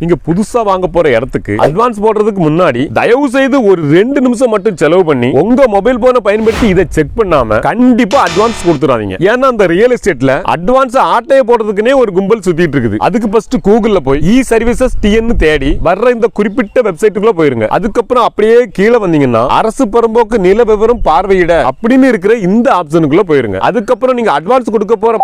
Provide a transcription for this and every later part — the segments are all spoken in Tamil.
நீங்க புதுசா வாங்க போற இடத்துக்கு அட்வான்ஸ் போடுறதுக்கு முன்னாடி தயவு செய்து ஒரு ரெண்டு நிமிஷம் மட்டும் செலவு பண்ணி உங்க மொபைல் போனை பயன்படுத்தி இதை செக் பண்ணாம கண்டிப்பா அட்வான்ஸ் கொடுத்துடாதீங்க ஏன்னா அந்த ரியல் எஸ்டேட்ல அட்வான்ஸ் ஆட்டைய போடுறதுக்குனே ஒரு கும்பல் சுத்திட்டு இருக்குது. அதுக்கு ஃபர்ஸ்ட் கூகுள்ல போய் இ சர்வீசஸ் டிஎன் தேடி வர்ற இந்த குறிப்பிட்ட வெப்சைட்டுக்குள்ள போயிருங்க. அதுக்கப்புறம் அப்படியே கீழே வந்தீங்கன்னா அரசு புறம்போக்கு நில விவரம் பார்வையிட அப்படின்னு இருக்கிற இந்த ஆப்ஷனுக்குள்ள போயிருங்க. அதுக்கப்புறம் நீங்க அட்வான்ஸ் கொடுக்க போற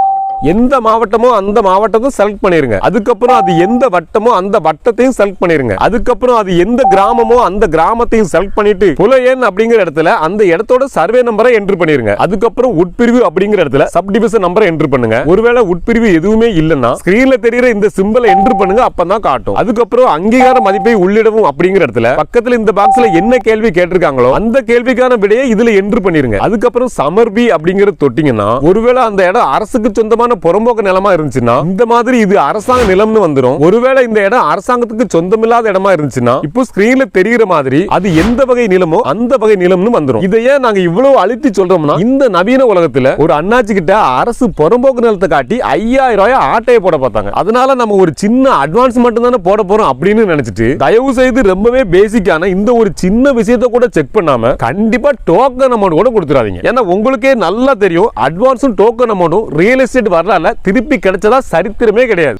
எந்த மாவட்டமோ அந்த மாவட்டத்தை செலக்ட் பண்ணிருங்க. அதுக்கப்புறம் அது எந்த வட்டமோ அந்த வட்டத்தையும் செலக்ட் பண்ணிருங்க. அதுக்கப்புறம் அது எந்த கிராமமோ அந்த கிராமத்தையும் செலக்ட் பண்ணிட்டு புலையன் அப்படிங்கிற இடத்துல அந்த இடத்தோட சர்வே நம்பரை என்ட்ரு பண்ணிருங்க. அதுக்கப்புறம் உட்பிரிவு அப்படிங்கிற இடத்துல சப் டிவிஷன் நம்பரை என்ட்ரு பண்ணுங்க. ஒருவேளை உட்பிரிவு எதுவுமே இல்லைன்னா ஸ்கிரீன்ல தெரியுற இந்த சிம்பிளை என்ட்ரு பண்ணுங்க அப்பதான் காட்டும். அதுக்கப்புறம் அங்கீகார மதிப்பை உள்ளிடவும் அப்படிங்கிற இடத்துல பக்கத்துல இந்த பாக்ஸ்ல என்ன கேள்வி கேட்டிருக்காங்களோ அந்த கேள்விக்கான விடையை இதுல என்ட்ரு பண்ணிருங்க. அதுக்கப்புறம் சமர்பி அப்படிங்கிற தொட்டிங்கன்னா ஒருவேளை அந்த இடம் அரசுக்கு சொந்தமான புறம்போக்கு நிலமா இருந்துச்சுன்னா இந்த மாதிரி இது அரசாங்க நிலம்னு வந்துரும். ஒருவேளை இந்த இடம் அரசாங்கத்துக்கு சொந்தமில்லாத இடமா இருந்துச்சுன்னா இப்போ ஸ்கிரீன்ல தெரிகிற மாதிரி அது எந்த வகை நிலமோ அந்த வகை நிலம்னு வந்துடும் இதையே நாங்க இவ்வளவு அழுத்தி சொல்றோம்னா இந்த நவீன உலகத்துல ஒரு அண்ணாச்சி கிட்ட அரசு புறம்போக்கு நிலத்தை காட்டி ஐயாயிரம் ரூபாய் ஆட்டையை போட பார்த்தாங்க. அதனால நம்ம ஒரு சின்ன அட்வான்ஸ் மட்டும் தானே போட போறோம் அப்படின்னு நினைச்சிட்டு தயவு செய்து ரொம்பவே பேசிக்கான இந்த ஒரு சின்ன விஷயத்தை கூட செக் பண்ணாம கண்டிப்பா டோக்கன் அமௌண்ட் கூட கொடுத்துறாதீங்க ஏன்னா உங்களுக்கே நல்லா தெரியும் அட்வான்ஸும் டோக்கன் அமௌண்ட்டும் ரியல் எஸ்டேட் வரலாறுல திருப்பி கிடைச்சதா சரித்திரமே கிடையாது.